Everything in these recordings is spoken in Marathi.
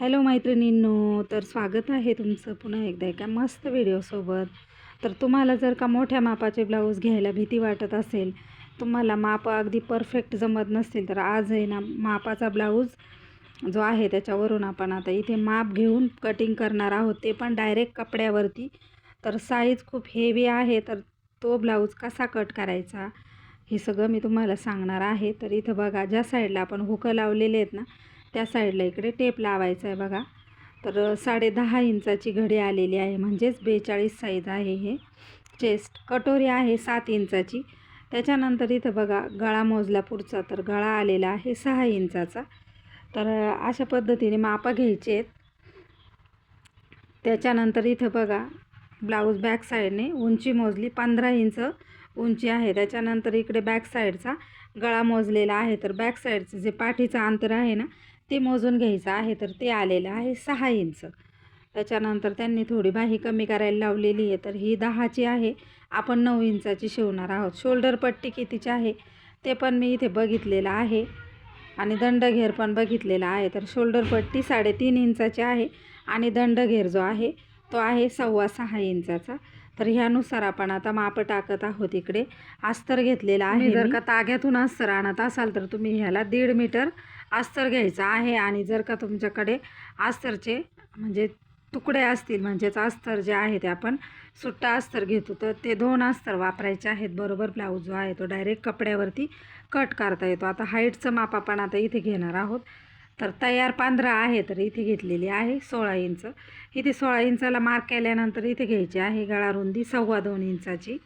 हॅलो मैत्रिणींनो तर स्वागत आहे तुमचं पुन्हा एकदा एका मस्त व्हिडिओसोबत. तर तुम्हाला जर का मोठ्या मापाचे ब्लाऊज घ्यायला भीती वाटत असेल तुम्हाला माप अगदी परफेक्ट जमत नसतील तर आज आहे ना मापाचा ब्लाऊज जो आहे त्याच्यावरून आपण आता इथे माप घेऊन कटिंग करणार आहोत. ते पण डायरेक्ट कपड्यावरती. तर साईज खूप हेवी आहे तर तो ब्लाऊज कसा कट करायचा हे सगळं मी तुम्हाला सांगणार आहे. तर इथं बघा ज्या साईडला आपण हुकं लावलेले आहेत ना त्या साईडला इकडे टेप लावायचा आहे बघा. तर साडे दहा इंचाची घडी आलेली आहे. म्हणजेच बेचाळीस साईज आहे हे. चेस्ट कटोरी आहे सात इंचाची. त्याच्यानंतर इथं बघा गळा मोजला पुढचा. तर गळा आलेला आहे सहा इंचाचा. तर अशा पद्धतीने मापं घ्यायचे आहेत. त्याच्यानंतर इथं बघा ब्लाऊज बॅक साईडने उंची मोजली. पंधरा इंच उंची आहे. त्याच्यानंतर इकडे बॅक साईडचा गळा मोजलेला आहे. तर बॅक साईडचं जे पाठीचं अंतर आहे ना ते मोजून घ्यायचं आहे तर ते आलेलं आहे सहा इंच. त्याच्यानंतर त्यांनी थोडी बाही कमी करायला लावलेली आहे तर ही दहाची आहे. आपण नऊ इंचाची शिवणार आहोत. शोल्डर पट्टी कितीची आहे ते पण मी इथे बघितलेलं आहे आणि दंडघेर पण बघितलेला आहे. तर शोल्डर पट्टी साडेतीन इंचाची आहे आणि दंडघेर जो आहे तो आहे सव्वा सहा इंचाचा. तर ह्यानुसार आपण आता माप टाकत आहोत इकडे. अस्तर घेतलेला आहे जर का ताग्यातून अस्तर आणत असाल तर तुम्ही ह्याला दीड मीटर अस्तर घ्यायचा आहे आणि जर का तुमच्याकडे अस्तरचे म्हणजे तुकडे असतील म्हणजेच अस्तर जे आहे ते आपण सुट्टा अस्तर घेतो तर ते दोन अस्तर वापरायचे आहेत. बरोबर ब्लाऊज जो आहे तो डायरेक्ट कपड्यावरती कट करता येतो. आता हाईटचं माप आपण आता इथे घेणार आहोत. तर तयार पंधरा आहे तर इथे घेतलेली आहे सोळा इंच. इथे सोळा इंचाला मार्क केल्यानंतर इथे घ्यायची आहे गळा रुंदी सव्वा दोन इंचाची.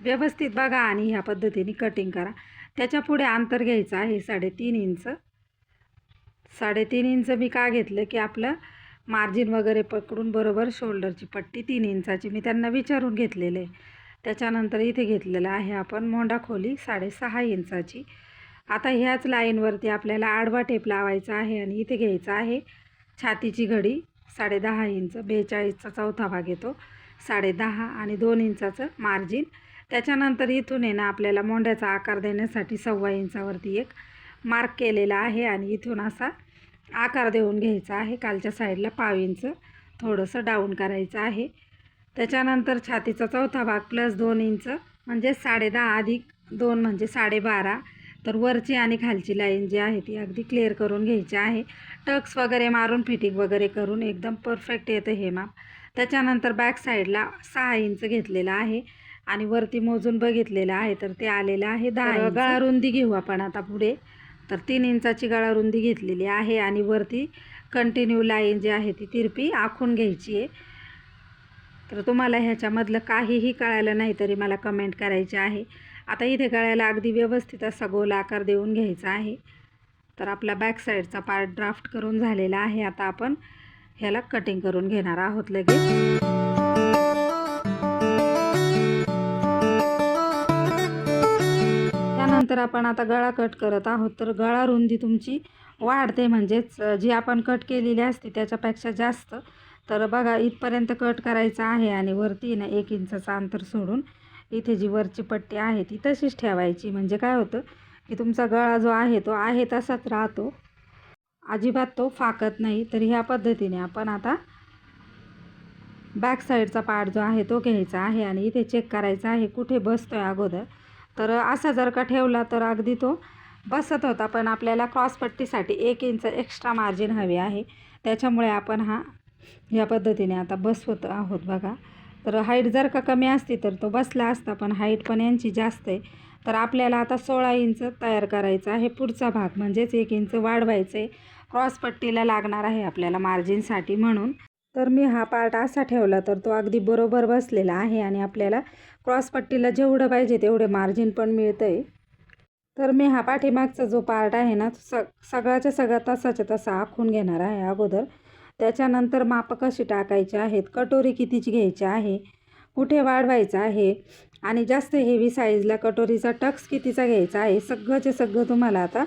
व्यवस्थित बघा आणि ह्या पद्धतीने कटिंग करा. त्याच्या पुढे अंतर घ्यायचं आहे साडेतीन इंच. साडेतीन इंच मी का घेतलं की आपलं मार्जिन वगैरे पकडून बरोबर शोल्डरची पट्टी तीन इंचाची मी त्यांना विचारून घेतलेलं. आहे त्याच्यानंतर इथे घेतलेलं आहे आपण मोंडा खोली साडेसहा इंचाची. आता ह्याच लाईनवरती आपल्याला आडवा टेप लावायचा आहे आणि इथे घ्यायचा आहे. छातीची घडी साडेदहा इंच बेचाळीसचा चौथा भाग येतो. साडेदहा आणि दोन इंचाचं मार्जिन. त्याच्यानंतर इथून आहे ना आपल्याला मोंड्याचा आकार देण्यासाठी सव्वा इंचावरती एक मार्क केलेला आहे आणि इथून असा आकार देऊन घ्यायचा आहे कालच्या साईडला पाव इंच थोडंसं डाऊन करायचं आहे. त्याच्यानंतर छातीचा चौथा भाग प्लस दोन इंच म्हणजे साडे दहा अधिक दोन म्हणजे साडेबारा तर वरची आणि खालची लाईन जी आहे ती अगदी क्लिअर करून घ्यायची आहे. टक्स वगैरे मारून फिटिंग वगैरे करून एकदम परफेक्ट येतं हे माप. त्याच्यानंतर बॅक साईडला सहा इंच घेतलेलं आहे आणि वरती मोजून बघितलेलं आहे तर ते आलेलं आहे दहा गळा रुंदी घेऊ आपण आता पुढे. तर तीन इंचाची गळा रुंदी घेतलेली आहे आणि वरती कंटिन्यू लाईन जी आहे ती तिरपी आखून घ्यायची आहे. तर तुम्हाला ह्याच्यामधलं काहीही कळायला नाही तरी मला कमेंट करायचे आहे. आता इथे गळ्याला अगदी व्यवस्थित असा गोल आकार देऊन घ्यायचा आहे. तर आपला बॅक साईडचा पार्ट ड्राफ्ट करून झालेला आहे. आता आपण ह्याला कटिंग करून घेणार आहोत लगेच. त्यानंतर आपण आता गळा कट करत आहोत. तर गळा रुंदी तुमची वाढते म्हणजेच जी आपण कट केलेली असते त्याच्यापेक्षा जास्त. तर बघा इथपर्यंत कट करायचं आहे आणि वरती ना एक इंचाचं अंतर सोडून इथे जी वरची पट्टी आहे ती तशीच ठेवायची. म्हणजे काय होतं की तुमचा गळा जो आहे तो आहे तसाच राहतो. अजिबात तो फाकत नाही. तर ह्या पद्धतीने आपण आता बॅक साईडचा पार्ट जो आहे तो घ्यायचा आहे आणि इथे चेक करायचा आहे कुठे बसतो आहे अगोदर. तर असा जर का ठेवला तर अगदी तो बसत होता. पण आपल्याला क्रॉसपट्टीसाठी एक इंच एक्स्ट्रा मार्जिन हवे आहे. त्याच्यामुळे आपण हा या पद्धतीने आता बसवत आहोत बघा. तर हाईट जर का कमी असती तर तो बसला असता पण हाईट पण यांची जास्त आहे. तर आपल्याला आता सोळा इंच तयार करायचा आहे. पुढचा भाग म्हणजेच एक इंच वाढवायचं. आहे क्रॉसपट्टीला लागणार आहे आपल्याला मार्जिनसाठी म्हणून. तर मी हा पार्ट असा ठेवला तर तो अगदी बरोबर बसलेला आहे आणि आपल्याला क्रॉसपट्टीला जेवढं पाहिजे तेवढे मार्जिन पण मिळतं आहे तर मी हा पाठीमागचा जो पार्ट आहे ना स सगळ्याच्या सगळा तसाच्या तसा आखून घेणार आहे अगोदर. त्याच्यानंतर मापं कशी टाकायची आहेत कटोरी कितीची घ्यायची आहे कुठे वाढवायचं आहे आणि जास्त हेवी साईजला कटोरीचा टक्स कितीचा घ्यायचा आहे सगळंचे सगळं तुम्हाला आता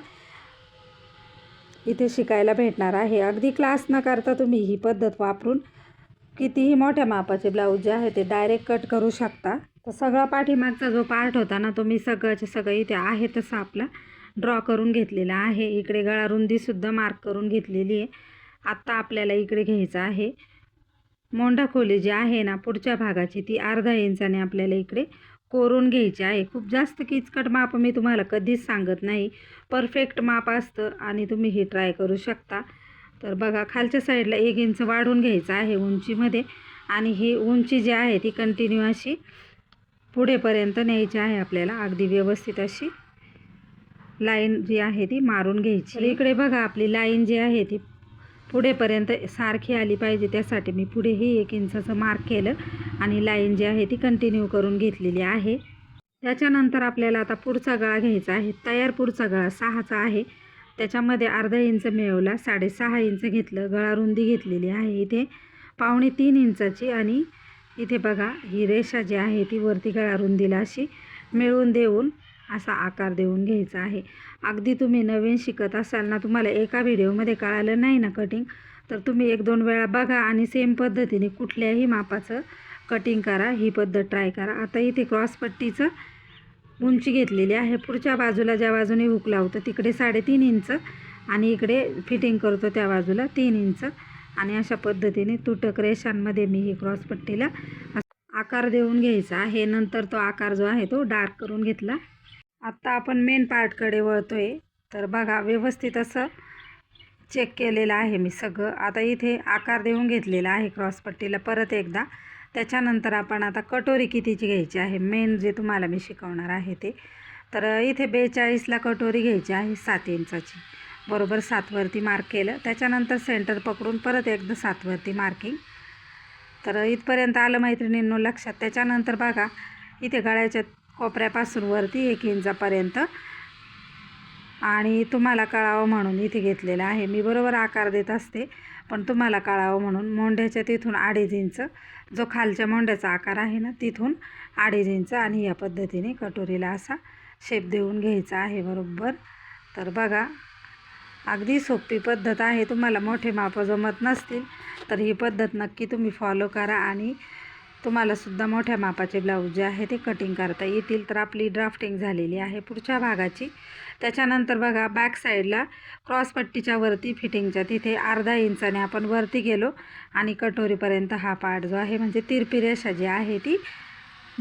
इथे शिकायला भेटणार आहे. अगदी क्लास न करता तुम्ही ही पद्धत वापरून कितीही मोठ्या मापाचे ब्लाऊज जे आहे ते डायरेक्ट कट करू शकता. तर सगळा पाठीमागचा जो पार्ट होता ना तो मी सगळ्याचे सगळं इथे आहे तसं आपला ड्रॉ करून घेतलेला आहे. इकडे गळा रुंदीसुद्धा मार्क करून घेतलेली आहे. आत्ता आपल्याला इकडे घ्यायचं आहे. मोंढा खोली जी आहे ना पुढच्या भागाची ती अर्धा इंचाने आपल्याला इकडे कोरून घ्यायची आहे. खूप जास्त किचकट माप मी तुम्हाला कधीच सांगत नाही. परफेक्ट माप असतं आणि तुम्ही हे ट्राय करू शकता. तर बघा खालच्या साईडला एक इंच वाढवून घ्यायचं आहे उंचीमध्ये आणि ही उंची जी आहे ती कंटिन्यू अशी पुढेपर्यंत न्यायची आहे आपल्याला. अगदी व्यवस्थित अशी लाईन जी आहे ती मारून घ्यायची. इकडे बघा आपली लाईन जी आहे ती पुढेपर्यंत सारखी आली पाहिजे. त्यासाठी मी पुढेही एक इंचाचं मार्क केलं आणि लाईन जी आहे ती कंटिन्यू करून घेतलेली आहे. त्याच्यानंतर आपल्याला आता पुढचा गळा घ्यायचा आहे. तयार पुढचा गळा सहाचा आहे. त्याच्यामध्ये अर्धा इंच मिळवला साडेसहा इंच घेतलं गळा रुंदी घेतलेली आहे इथे. पावणे तीन इंचाची आणि इथे बघा ही रेषा जी आहे ती वरती गळा रुंदीला अशी मिळवून देऊन असा आकार देऊन घ्यायचा आहे. अगदी तुम्ही नवीन शिकत असाल ना तुम्हाला एका व्हिडिओमध्ये कळालं नाही ना कटिंग तर तुम्ही एक दोन वेळा बघा आणि सेम पद्धतीने कुठल्याही मापाचं कटिंग करा ही पद्धत ट्राय करा. आता इथे क्रॉसपट्टीचं उंची घेतलेली आहे. पुढच्या बाजूला ज्या बाजूने हुक लावतो तिकडे साडेतीन इंच आणि इकडे फिटिंग करतो त्या बाजूला तीन इंच आणि अशा पद्धतीने तुटक रेषांमध्ये मी ही क्रॉसपट्टीला आकार देऊन घ्यायचा आहे. नंतर तो आकार जो आहे तो डार्क करून घेतला. आत्ता आपण मेन पार्टकडे वळतो आहे तर बघा व्यवस्थित असं चेक केलेलं आहे मी सगळं. आता इथे आकार देऊन घेतलेला आहे क्रॉसपट्टीला परत एकदा. त्याच्यानंतर आपण आता कटोरी कितीची घ्यायची आहे? मेन जे तुम्हाला मी शिकवणार आहे ते. तर इथे बेचाळीसला कटोरी घ्यायची आहे सात इंचाची. बरोबर सातवरती मार्क केलं. त्याच्यानंतर सेंटर पकडून परत एकदा सातवरती मार्किंग तर इथपर्यंत आलं मैत्रिणींनो लक्षात. त्याच्यानंतर बघा इथे गळ्याच्या कोपऱ्यापासून वरती एक इंचापर्यंत. आणि तुम्हाला कळावं म्हणून इथे घेतलेलं आहे. मी बरोबर आकार देत असते पण तुम्हाला कळावं म्हणून मोंढ्याच्या तिथून अडीच इंच जो खालच्या मोंढ्याचा आकार आहे ना तिथून अडीच इंच आणि या पद्धतीने कटोरीला असा शेप देऊन घ्यायचा आहे बरोबर. तर बघा अगदी सोपी पद्धत आहे. तुम्हाला मोठे माप जमत नसतील तर ही पद्धत नक्की तुम्ही फॉलो करा आणि तुम्हालासुद्धा मोठ्या मापाचे ब्लाऊज जे आहे ते कटिंग करता येतील. तर आपली ड्राफ्टिंग झालेली आहे पुढच्या भागाची. त्याच्यानंतर बघा बॅक साईडला क्रॉसपट्टीच्या वरती फिटिंगच्या तिथे अर्धा इंचाने आपण वरती गेलो आणि कटोरीपर्यंत हा पार्ट जो आहे म्हणजे तिरपी रेषा जी आहे ती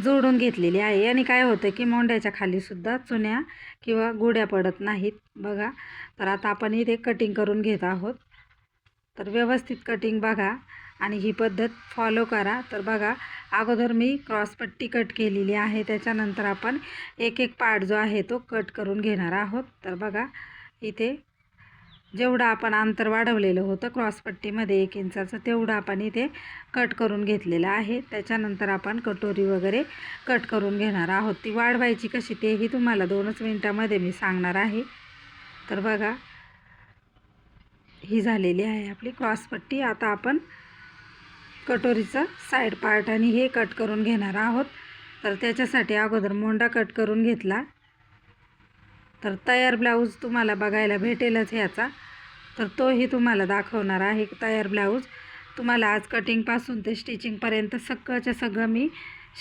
जोडून घेतलेली आहे. आणि काय होतं की मोंड्याच्या खालीसुद्धा चुन्या किंवा गुड्या पडत नाहीत. बघा तर आता आपण इथे कटिंग करून घेत आहोत. तर व्यवस्थित कटिंग बघा. आणि ही पद्धत फॉलो करा. तर बघा अगोदर मी क्रॉसपट्टी कट केलेली आहे. त्याच्यानंतर आपण एक एक पार्ट जो आहे तो कट करून घेणार आहोत. तर बघा इथे जेवढं आपण अंतर वाढवलेलं होतं क्रॉसपट्टीमध्ये एक इंचाचं तेवढं आपण इथे कट करून घेतलेलं आहे. त्याच्यानंतर आपण कटोरी वगैरे कट करून घेणार आहोत. ती वाढवायची कशी तेही तुम्हाला दोनच मिनटामध्ये मी सांगणार आहे. तर बघा ही झालेली आहे आपली क्रॉसपट्टी आता आपण कटोरीचं साईड पार्ट आणि हे कट करून घेणार आहोत. तर त्याच्यासाठी अगोदर मोंडा कट करून घेतला. तर तयार ब्लाऊज तुम्हाला बघायला भेटेलच ह्याचा. तर तोही तुम्हाला दाखवणार आहे तयार ब्लाऊज तुम्हाला आज कटिंगपासून ते स्टिचिंगपर्यंत सगळंच्या सगळं मी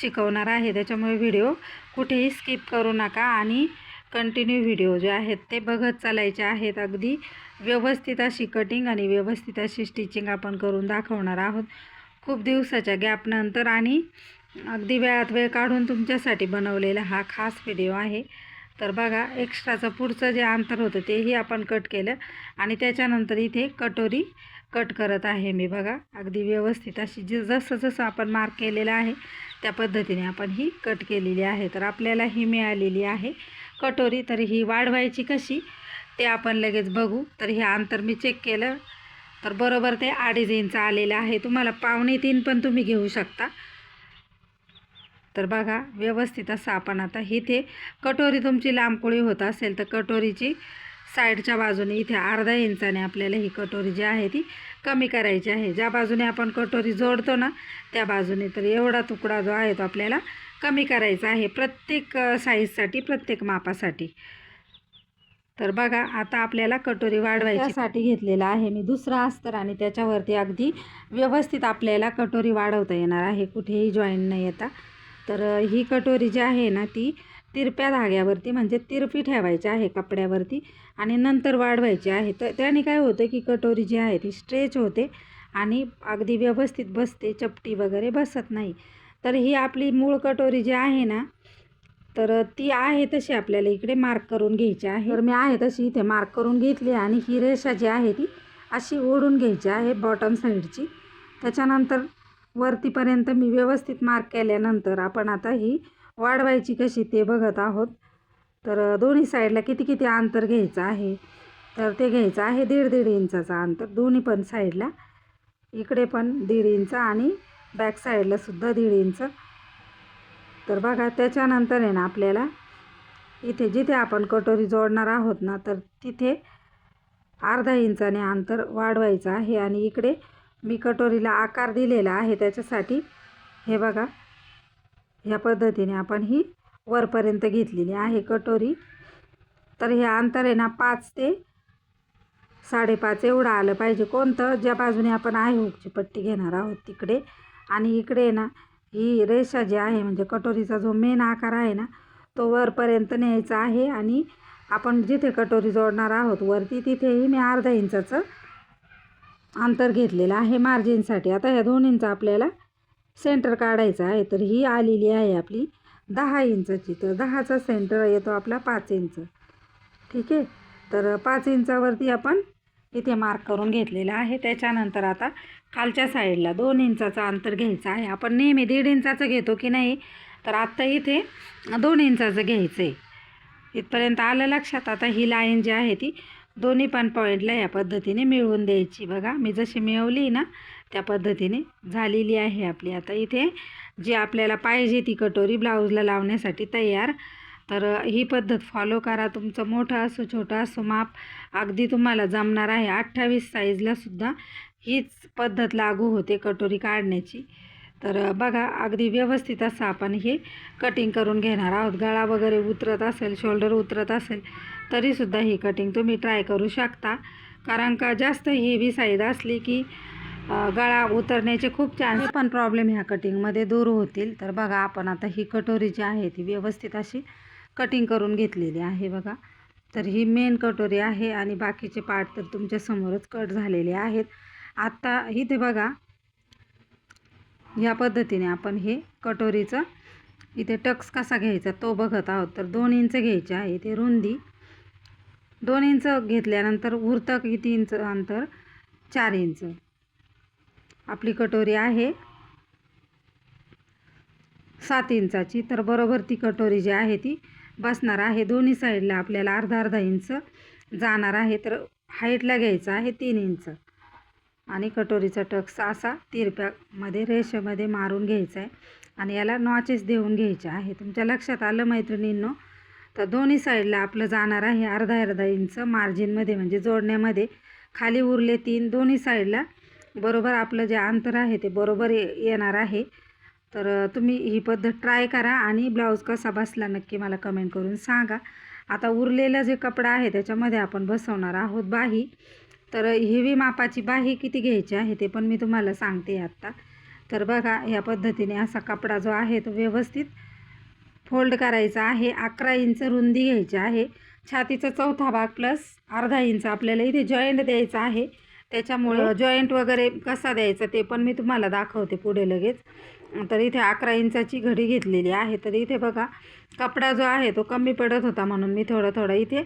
शिकवणार आहे. त्याच्यामुळे व्हिडिओ कुठेही स्किप करू नका आणि कंटिन्यू व्हिडिओ जे आहेत ते बघत चालायचे आहेत. अगदी व्यवस्थित अशी कटिंग आणि व्यवस्थित अशी स्टिचिंग आपण करून दाखवणार आहोत. खूप दिवसाच्या गॅपनंतर आणि अगदी वेळात वेळ काढून तुमच्यासाठी बनवलेला हा खास व्हिडिओ आहे. तर बघा एक्स्ट्राचं पुढचं जे अंतर होतं तेही आपण कट केलं आणि त्याच्यानंतर इथे कटोरी कट करत आहे मी. बघा अगदी व्यवस्थित अशी जे जसं जसं आपण मार्क केलेलं आहे त्या पद्धतीने आपण ही कट केलेली आहे. तर आपल्याला ही मिळालेली आहे कटोरी. तर ही वाढवायची कशी ते आपण लगेच बघू. तर हे अंतर मी चेक केलं. तर बरोबर ते अडीच इंच आलेलं आहे. तुम्हाला पावणे तीन पण तुम्ही घेऊ शकता. तर बघा व्यवस्थित असं आपण आता इथे कटोरी तुमची लांबकोळी होत असेल तर कटोरीची साईडच्या बाजूने इथे अर्धा इंचाने आपल्याला ही कटोरी जी आहे ती कमी करायची आहे. ज्या बाजूने आपण कटोरी जोडतो ना त्या बाजूने तर एवढा तुकडा जो आहे तो आपल्याला कमी करायचा आहे प्रत्येक साईजसाठी प्रत्येक मापासाठी. तर बघा आता आपल्याला कटोरी वाढवायच्यासाठी घेतलेला आहे मी दुसरा अस्तर आणि त्याच्यावरती अगदी व्यवस्थित आपल्याला कटोरी वाढवता येणार आहे. कुठेही जॉईन न येता. तर ही कटोरी जी आहे ना ती तिरप्या धाग्यावरती म्हणजे तिरपी ठेवायची आहे कपड्यावरती आणि नंतर वाढवायची आहे. तर त्याने काय होतं की कटोरी जी आहे ती स्ट्रेच होते आणि अगदी व्यवस्थित बसते चपटी वगैरे बसत नाही. तर ही आपली मूळ कटोरी जी आहे ना तर ती आहे तशी आपल्याला इकडे मार्क करून घ्यायची आहे. तर मी आहे तशी इथे मार्क करून घेतली आणि ही रेषा जी आहे ती अशी ओढून घ्यायची आहे बॉटम साईडची त्याच्यानंतर वरतीपर्यंत मी व्यवस्थित मार्क केल्यानंतर आपण आता ही वाढवायची कशी ते बघत आहोत. तर दोन्ही साईडला किती किती अंतर घ्यायचं आहे? तर ते घ्यायचं आहे दीड दीड इंचाचं अंतर. दोन्ही पण साईडला इकडे पण दीड इंच आणि बॅक साईडलासुद्धा दीड इंच. तर बघा त्याच्यानंतर आहे ना आपल्याला इथे जिथे आपण कटोरी जोडणार आहोत ना तर तिथे अर्धा इंचाने अंतर वाढवायचं आहे. आणि इकडे मी कटोरीला आकार दिलेला आहे. त्याच्यासाठी हे बघा ह्या पद्धतीने आपण ही वरपर्यंत घेतलेली आहे कटोरी. तर हे अंतर आहे ना पाच ते साडेपाच एवढं आलं पाहिजे. कोणतं? ज्या बाजूने आपण आहे हुकची पट्टी घेणार आहोत तिकडे. आणि इकडे आहे ना ही रेषा जी आहे म्हणजे कटोरीचा जो मेन आकार आहे ना तो वरपर्यंत न्यायचा आहे आणि आपण जिथे कटोरी जोडणार आहोत वरती तिथेही मी अर्धा इंचाचं अंतर घेतलेलं आहे मार्जिनसाठी. आता ह्या दोन इंच आपल्याला सेंटर काढायचं आहे तर ही आलेली आहे आपली दहा इंचाची. तर दहाचा सेंटर येतो आपला पाच इंच. ठीक आहे? तर पाच इंचावरती आपण इथे मार्क करून घेतलेलं आहे. त्याच्यानंतर आता खालच्या साईडला दोन इंचाचं अंतर घ्यायचं आहे. आपण नेहमी दीड इंचाचं घेतो की नाही? तर आत्ता इथे दोन इंचाचं घ्यायचं आहे इथपर्यंत आलं लक्षात? आता ही लाईन जी आहे ती दोन्ही पण पॉईंटला या पद्धतीने मिळवून द्यायची. बघा मी जशी मिळवली ना त्या पद्धतीने झालेली आहे आपली. आता इथे जी आपल्याला पाहिजे ती कटोरी ब्लाऊजला लावण्यासाठी तयार तर ही पद्धत फॉलो करा. तुमचं मोठं असो छोटं असो माप अगदी तुम्हाला जमणार आहे. अठ्ठावीस साईजला सुद्धा हीच पद्धत लागू होते कटोरी काढण्याची. तर बघा अगदी व्यवस्थित असं आपण हे कटिंग करून घेणार आहोत. गळा वगैरे उतरत असेल शोल्डर उतरत असेल तरीसुद्धा ही कटिंग तुम्ही ट्राय करू शकता. कारण का जास्त हेवी साईज असली की गळा उतरण्याचे खूप चान्स पण प्रॉब्लेम ह्या कटिंगमध्ये दूर होतील. तर बघा आपण आता ही कटोरी जी आहे ती व्यवस्थित अशी कटिंग करून घेतलेली आहे बघा. तर ही मेन कटोरी आहे आणि बाकीचे पार्ट तर तुमच्यासमोरच कट झालेले आहेत. आत्ता इथे बघा. ह्या पद्धतीने आपण हे कटोरीचं इथे टक्स कसा घ्यायचा तो बघत आहोत. तर दोन इंच घ्यायचे आहे. इथे रुंदी. दोन इंच घेतल्यानंतर उरतं किती इंच अंतर चार इंच आपली कटोरी आहे. सात इंचाची तर बरोबर ती कटोरी जी आहे ती बसणार आहे. दोन्ही साईडला आपल्याला अर्धा अर्धा इंच जाणार आहे. तर हाईटला घ्यायचं आहे तीन इंच. आणि कटोरीचा टक्स असा तिरप्यामध्ये रेषेमध्ये मारून घ्यायचा आहे. आणि याला नॉचेस देऊन घ्यायचे आहे. तुमच्या लक्षात आलं मैत्रिणींनो? तर दोन्ही साईडला आपलं जाणार आहे अर्धा अर्धा इंच मार्जिनमध्ये म्हणजे जोडण्यामध्ये. खाली उरले तीन दोन्ही साईडला बरोबर आपलं जे अंतर आहे ते बरोबर ये येणार आहे. तर तुम्ही ही पद्धत ट्राय करा आणि ब्लाऊज कसा बसला नक्की मला कमेंट करून सांगा. आता उरलेला जे कपडा आहे त्याच्यामध्ये आपण बसवणार आहोत बाही. तर हेवी मापाची बाही किती घ्यायची आहे ते पण मी तुम्हाला सांगते आत्ता. तर बघा ह्या पद्धतीने असा कपडा जो आहे तो व्यवस्थित फोल्ड करायचा आहे. अकरा इंच रुंदी घ्यायची आहे. छातीचा चौथा भाग प्लस अर्धा इंच आपल्याला इथे जॉईंट द्यायचा आहे. त्याच्यामुळं जॉईंट वगैरे कसा द्यायचा ते पण मी तुम्हाला दाखवते पुढे लगेच. तर इथे अकरा इंचाची घडी घेतलेली आहे. तर इथे बघा कपडा जो आहे तो कमी पडत होता म्हणून मी थोडं थोडं इथे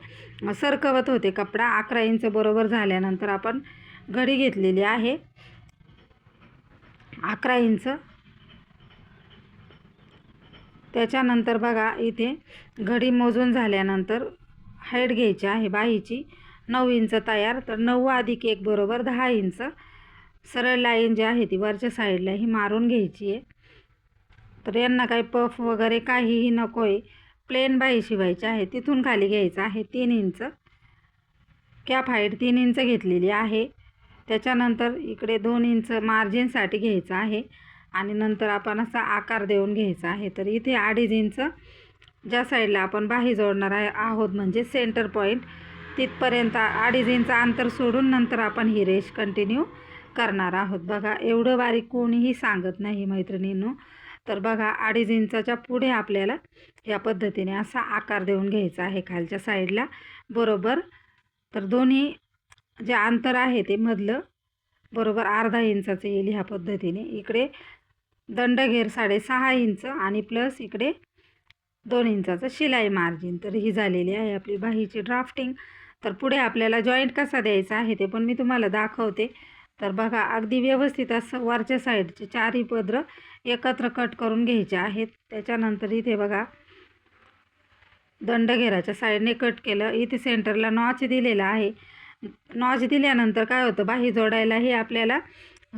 सरकवत होते कपडा. अकरा इंच बरोबर झाल्यानंतर आपण घडी घेतलेली आहे. अकरा इंच. त्याच्यानंतर बघा इथे घडी मोजून झाल्यानंतर हाईट घ्यायची आहे बाहीची. नऊ इंच तयार तर नऊ अधिक एक बरोबर दहा इंच. सरळ लाईन जी आहे ती वरच्या साईडला ही मारून घ्यायची आहे. तर यांना काही पफ वगैरे काहीही नको आहे प्लेन बाही शिवायची आहे तिथून खाली घ्यायचं आहे तीन इंच. कॅप हाईट तीन इंच घेतलेली आहे. त्याच्यानंतर इकडे दोन इंच मार्जिनसाठी घ्यायचं आहे. आणि नंतर आपण असा आकार देऊन घ्यायचा आहे. तर इथे अडीच इंच. ज्या साईडला आपण बाही जोडणार आहे आहोत म्हणजे सेंटर पॉईंट तिथपर्यंत अडीच इंच अंतर सोडून नंतर आपण ही रेष कंटिन्यू करणार आहोत. बघा एवढं बारीक कोणीही सांगत नाही मैत्रिणींनो. तर बघा अडीच इंचाच्या पुढे आपल्याला या पद्धतीने असा आकार देऊन घ्यायचा आहे खालच्या साईडला. बरोबर? तर दोन्ही जे अंतर आहे ते मधलं बरोबर अर्धा इंचाचं येईल ह्या पद्धतीने. इकडे दंडघेर साडेसहा इंच आणि प्लस इकडे दोन इंचाचं शिलाई मार्जिन. तर ही झालेली आहे आपली बाहीची ड्राफ्टिंग. तर पुढे आपल्याला जॉईंट कसा द्यायचा आहे ते पण मी तुम्हाला दाखवते. तर बघा अगदी व्यवस्थित असं वरच्या साईडचे चारही पदर एकत्र कट करून घ्यायचे आहेत. त्याच्यानंतर इथे बघा दंडघेराच्या साईडने कट केलं. इथे सेंटरला नॉच दिलेला आहे. नॉच दिल्यानंतर काय होतं बाही जोडायला हे आपल्याला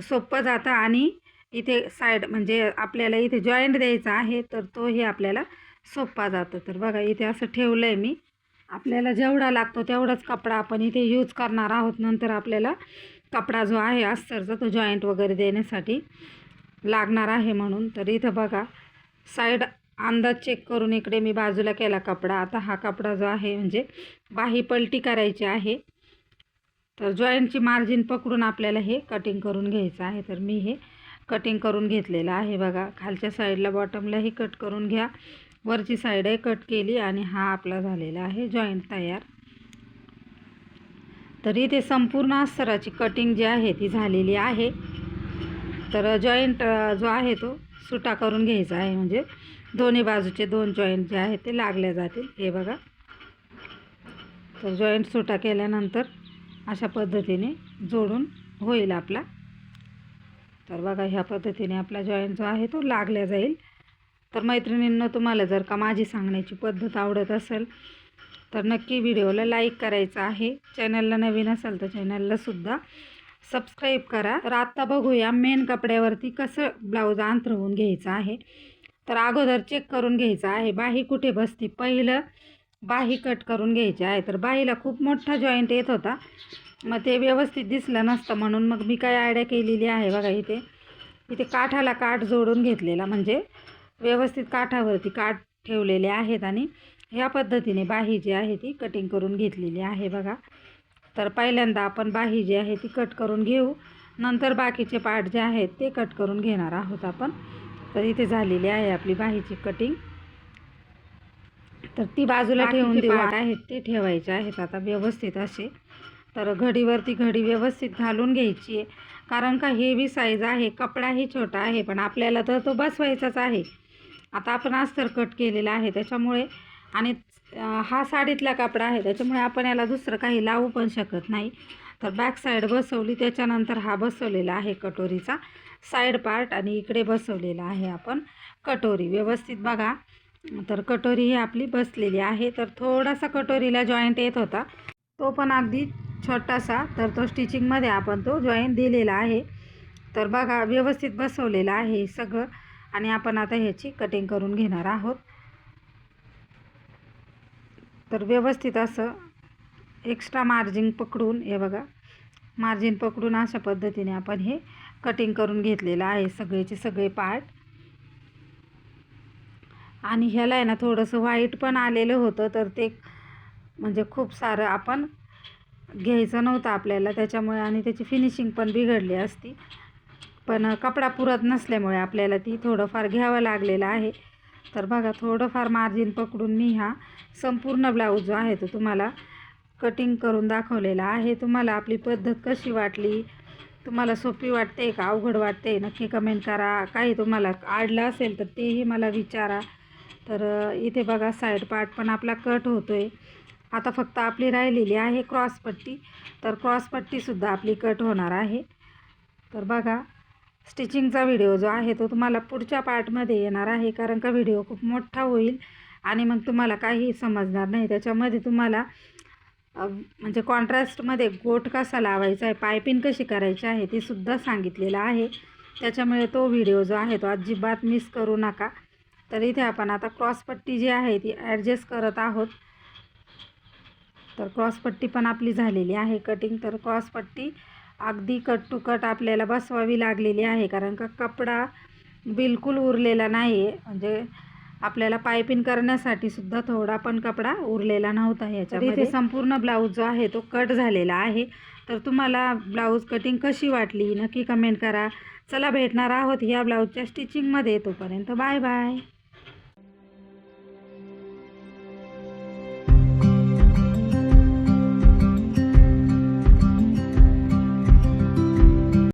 सोपं जातं आणि इथे साईड म्हणजे आपल्याला इथे जॉईंट द्यायचा आहे तर तोही आपल्याला सोपा जातो. तर बघा इथे असं ठेवलं आहे मी. आपल्याला जेवढा लागतो तेवढाच कपडा आपण इथे यूज करणार आहोत. नंतर आपल्याला कपडा जो आहे अस्तरचा तो जॉईंट वगैरे देण्यासाठी लागणार आहे म्हणून. तर इथं बघा साईड अंदाज चेक करून इकडे मी बाजूला केला कपडा. आता हा कपडा जो आहे म्हणजे बाही पलटी करायची आहे. तर जॉईंटची मार्जिन पकडून आपल्याला हे कटिंग करून घ्यायचं आहे. तर मी हे कटिंग करून घेतलेलं आहे. बघा खालच्या साईडला बॉटमलाही कट करून घ्या. वरची साईडही कट केली आणि हा आपला झालेला आहे जॉईंट तयार. तर इथे संपूर्ण अस्तराची कटिंग जी आहे ती झालेली आहे. तर जॉईंट जो आहे तो सुटा करून घ्यायचा आहे. म्हणजे दोन्ही बाजूचे दोन जॉईंट जे आहेत ते लागले जातील. हे बघा. तर जॉईंट सुटा केल्यानंतर अशा पद्धतीने जोडून होईल आपला. तर बघा ह्या पद्धतीने आपला जॉईंट जो आहे तो लागला जाईल. तर मैत्रिणींना तुम्हाला जर का माझी सांगण्याची पद्धत आवडत असेल तर नक्की व्हिडिओला लाईक करायचं आहे. चॅनलला नवीन असेल तर चॅनलला सुद्धा सबस्क्राईब करा. तर आत्ता बघूया मेन कपड्यावरती कसं ब्लाऊज अंथरवून घ्यायचं आहे. तर अगोदर चेक करून घ्यायचं आहे. बाही कुठे बसते? पहिलं बाही कट करून घ्यायची आहे. तर बाहीला खूप मोठा जॉईंट येत होता. मग ते व्यवस्थित दिसलं नसतं म्हणून मग मी काय आयडिया केलेली आहे बघा इथे. इथे काठाला काठ जोडून घेतलेला म्हणजे व्यवस्थित काठावरती काठ ठेवलेले आहेत आणि ह्या पद्धतीने बाही जी आहे ती कटिंग करून घेतलेली आहे बघा. तर पहिल्यांदा आपण बाही जी आहे ती कट करून घेऊ. नंतर बाकीचे पार्ट जे आहेत ते कट करून घेणार आहोत आपण. तर इथे झालेली आहे आपली बाहीची कटिंग तर ती बाजूला ठेवून देऊ. आहेत ते ठेवायचे आहेत आता व्यवस्थित असे. तर घडीवरती घडी व्यवस्थित घालून घ्यायची आहे. कारण का हेवी साईज आहे कपडाही छोटा आहे पण आपल्याला तर तो बसवायचाच आहे. आता आपण अस्तर कट केलेला आहे त्याच्यामुळे आणि हा साडीतला कपडा आहे त्याच्यामुळे आपण याला दुसरं काही लावू पण शकत नाही. तर बॅक साईड बसवली त्याच्यानंतर हा बसवलेला आहे कटोरीचा. साईड पार्ट आणि इकडे बसवलेला आहे आपण कटोरी. व्यवस्थित बघा. तर कटोरी ही आपली बसलेली आहे. तर थोडासा कटोरीला जॉईंट येत होता. तो पण अगदी छोटासा. तर तो स्टिचिंगमध्ये आपण तो जॉईंट दिलेला आहे. तर बघा व्यवस्थित बसवलेला आहे सगळं. आणि आपण आता ह्याची कटिंग करून घेणार आहोत. तर व्यवस्थित असं एक्स्ट्रा मार्जिन पकडून हे बघा मार्जिन पकडून अशा पद्धतीने आपण हे कटिंग करून घेतलेलं आहे सगळेचे सगळे पार्ट आणि ह्याला आहे ना थोडंसं व्हाईट पण आलेलं होतं तर ते म्हणजे खूप सारं आपण घ्यायचं नव्हतं आपल्याला त्याच्यामुळे आणि त्याची फिनिशिंग पण बिघडली असती. पण कपडा पुरत नसल्यामुळे आपल्याला ती थोडंफार घ्यावं लागलेलं आहे. तर बघा थोडंफार मार्जिन पकडून मी हा संपूर्ण ब्लाऊज जो आहे तो तुम्हाला कटिंग करून दाखवलेला आहे. तुम्हाला आपली पद्धत कशी वाटली? तुम्हाला सोपी वाटते का? अवघड वाटते? नक्की कमेंट करा. काही तुम्हाला आडलं असेल तर तेही मला विचारा. तर इथे बघा साईड पार्ट पण आपला कट होतो आहे आता फक्त आपली राहिलेली आहे क्रॉसपट्टी तर क्रॉसपट्टीसुद्धा आपली कट होणार आहे. तर बघा स्टिचिंगचा व्हिडिओ जो आहे तो तुम्हाला पुढच्या पार्टमध्ये येणार आहे कारण का व्हिडिओ खूप मोठा होईल आणि मग तुम्हाला काही समजणार नाही. त्याच्यामध्ये तुम्हाला म्हणजे कॉन्ट्रास्टमध्ये गोट कसा लावायचा आहे पायपिंग कशी करायची आहे ते सुद्धा सांगितलेलं आहे. त्याच्यामुळे तो व्हिडिओ जो आहे तो अजिबात मिस करू नका. तर इथे आपण आता क्रॉसपट्टी जी आहे ती ॲडजस्ट करत आहोत. तर क्रॉसपट्टी पण आपली झालेली आहे कटिंग. तर क्रॉसपट्टी अगदी कट टू कट आपल्याला बसवावी लागलेली आहे कारण का कपडा बिलकुल उरलेला नाही आहे म्हणजे आपल्याला पायपिंग करण्यासाठी सुद्धा थोडा पण कपडा उरलेला नव्हता ह्याच्यामध्ये संपूर्ण ब्लाऊज जो आहे तो कट झालेला आहे. तर तुम्हाला ब्लाऊज कटिंग कशी वाटली नक्की कमेंट करा. चला भेटणार आहोत ह्या ब्लाऊजच्या स्टिचिंगमध्ये तोपर्यंत बाय बाय.